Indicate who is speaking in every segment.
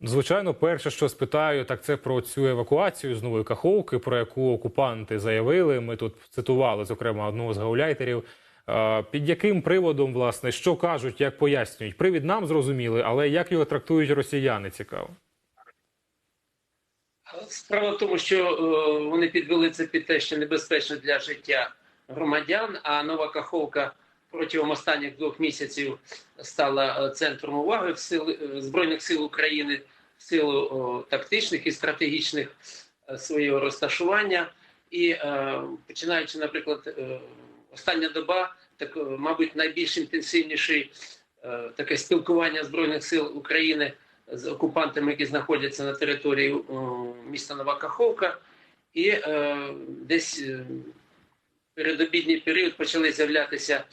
Speaker 1: Звичайно, перше, що спитаю, так це про цю евакуацію з нової каховки, про яку окупанти заявили. Ми тут цитували, зокрема, одного з гауляйтерів. Під яким приводом, власне, що кажуть, як пояснюють? Привід нам зрозуміли, але як його трактують росіяни, цікаво.
Speaker 2: Справа в тому, що е, вони підвели це під те, що небезпечно для життя громадян. А нова Каховка протягом останніх двох місяців стала е, центром уваги в сили е, збройних сил України в силу о, тактичних і стратегічних е, свого розташування. І е, починаючи, наприклад, е, остання доба, так е, мабуть, найбільш інтенсивніший е, таке спілкування збройних сил України з окупантами, які знаходяться на території о, міста Нова Каховка, і е, десь е, передобідній період почали з'являтися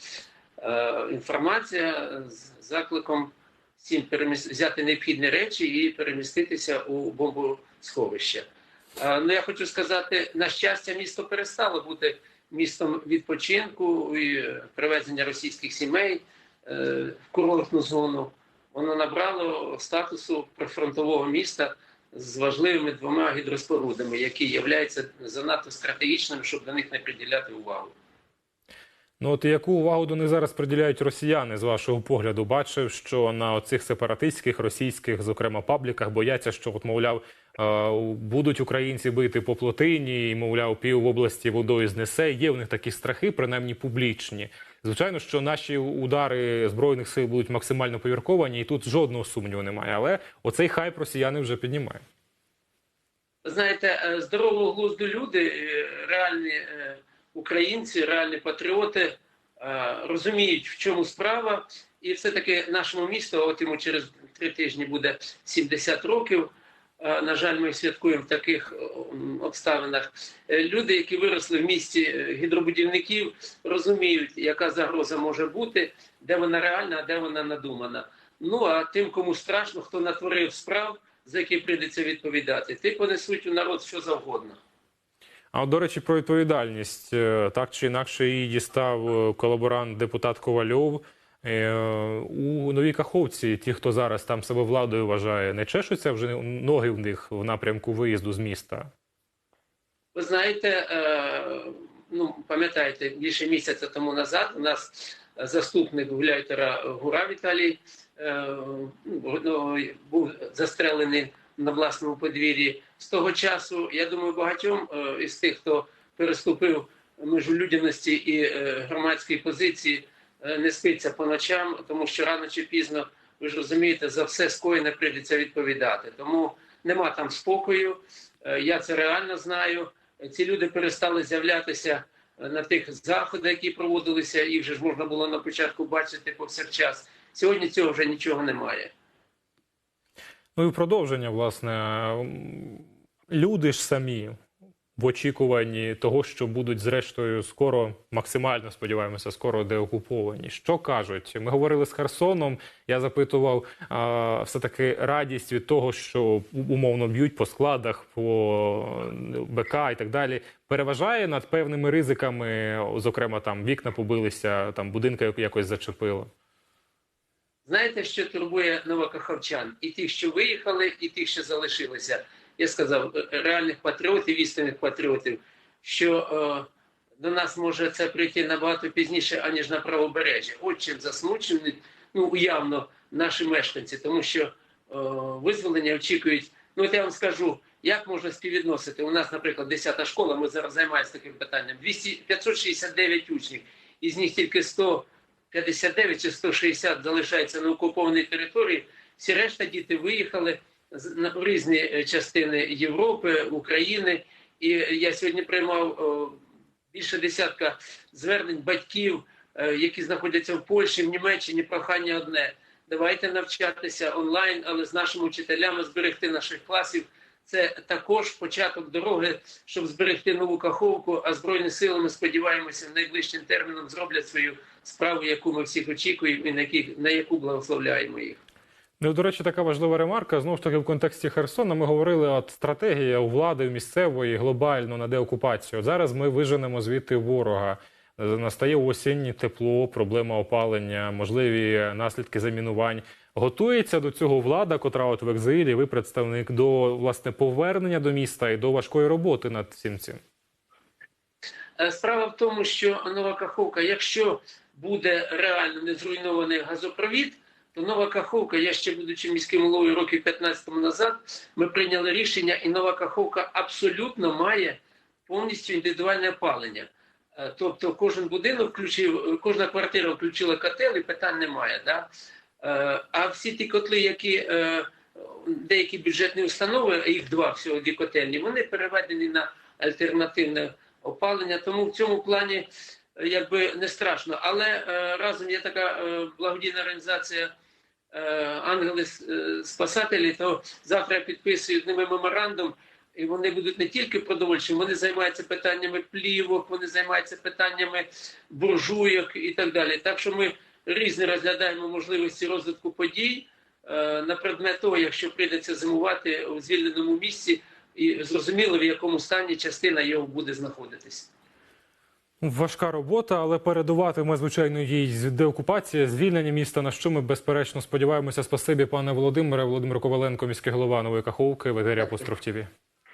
Speaker 2: е, інформація з закликом всім переміс... взяти необхідні речі і переміститися у бомбосховище. Е, ну, я хочу сказати, на щастя, місто перестало бути містом відпочинку і привезення російських сімей е, в курортну зону воно набрало статусу прифронтового міста з важливими двома гідроспорудами, які являються занадто стратегічними, щоб до них не приділяти увагу.
Speaker 1: Ну от яку увагу до них зараз приділяють росіяни з вашого погляду? Бачив, що на оцих сепаратистських російських, зокрема пабліках, бояться, що от, мовляв, е, будуть українці бити по плотині, і мовляв, пів області водою знесе. Є в них такі страхи, принаймні публічні. Звичайно, що наші удари збройних сил будуть максимально повірковані, і тут жодного сумніву немає. Але оцей хайп росіяни вже піднімають.
Speaker 2: Знаєте, е, здорового глузду люди, е, реальні е, українці, реальні патріоти розуміють, в чому справа, і все-таки нашому місту, от йому через три тижні буде 70 років. Е, На жаль, ми святкуємо в таких обставинах. Е, Люди, які виросли в місті е, гідробудівників, розуміють, яка загроза може бути, де вона реальна, а де вона надумана. Ну а тим, кому страшно, хто натворив справ, за які прийдеться відповідати, ти понесуть у народ що завгодно.
Speaker 1: А от, до речі, про відповідальність Е, так чи інакше її дістав е, колаборант депутат Ковальов. Е, У новій Каховці, ті, хто зараз там себе владою вважає, не чешуться вже ноги в них в напрямку виїзду з міста.
Speaker 2: Ви знаєте, е, ну пам'ятаєте, більше місяця тому назад у нас заступник гуляйтера Гура Віталій е, ну, був застрелений на власному подвір'ї. З того часу, я думаю, багатьом із тих, хто переступив межу людяності і громадської позиції, не спиться по ночам, тому що рано чи пізно, ви ж розумієте, за все скоєне прийдеться відповідати. Тому нема там спокою. Е, Я це реально знаю. Ці люди перестали з'являтися е, на тих заходах, які проводилися. Їх же ж можна було на початку бачити повсякчас. Сьогодні цього вже нічого немає.
Speaker 1: Ну і продовження, власне, люди ж самі в очікуванні того, що будуть зрештою скоро, максимально сподіваємося, скоро деокуповані. Що кажуть? Ми говорили з Херсоном. Я запитував а, все-таки радість від того, що умовно б'ють по складах, по БК і так далі. Переважає над певними ризиками, зокрема, там вікна побилися, там будинки якось зачепило.
Speaker 2: Знаєте, що турбує новокаховчан? І тих, що виїхали, і тих, що залишилися. Я сказав, е, реальних патріотів, істинних патріотів, що е, до нас може це прийти набагато пізніше, аніж на правобережжя. От чим засмучені, ну уявно, наші мешканці, тому що е, визволення очікують. Ну, от я вам скажу, як можна співвідносити. У нас, наприклад, 10-та школа, ми зараз займаємося таким питанням. 200, 569 учнів, із них тільки 159 чи 160 залишається на окупованій території. Всі решта діти виїхали на- різні е, частини Європи, України. І я сьогодні приймав більше десятка звернень батьків, е, які знаходяться в Польщі, в Німеччині. Прохання одне: давайте навчатися онлайн, але з нашими вчителями зберегти наших класів. Це також початок дороги, щоб зберегти нову каховку. А збройні сили ми сподіваємося найближчим терміном зроблять свою справу, яку ми всіх очікуємо, і на які на яку благословляємо їх.
Speaker 1: Ну, до речі, така важлива ремарка. Знову ж таки, в контексті Херсона ми говорили, от стратегія у влади місцевої глобально на деокупацію. Зараз ми виженемо звідти ворога. Настає осінь, тепло, проблема опалення, можливі наслідки замінувань. Готується до цього влада, котра от в екзилі, ви представник до власне повернення до міста і до важкої роботи над всім цим.
Speaker 2: Е, Справа в тому, що нова Каховка, якщо буде реально не зруйнований газопровід, то нова Каховка, я ще будучи міським головою років 15 тому назад, ми прийняли рішення, і нова Каховка абсолютно має повністю індивідуальне опалення. Е, Тобто кожен будинок включив, кожна квартира включила котел і питань немає. Да? Е, А всі ті котли, які е, деякі бюджетні установи, їх два всього дві котельні, вони переведені на альтернативне опалення. Тому в цьому плані якби не страшно. Але разом є така благодійна організація Ангели Спасателі, то завтра я підписую з ними меморандум. І вони будуть не тільки продовольчими, вони займаються питаннями плівок, вони займаються питаннями буржуйок і так далі. Так що ми різні розглядаємо можливості розвитку подій е, на предмет того, якщо прийдеться зимувати у звільненому місці, і зрозуміло, в якому стані частина його буде знаходитись.
Speaker 1: Важка робота, але передуватиме, звичайно, їй деокупація, звільнення міста, на що ми безперечно сподіваємося. Спасибі, пане Володимире. Володимир Коваленко, міський голова Нової Каховки, ветерія Апостроф ТІВІ.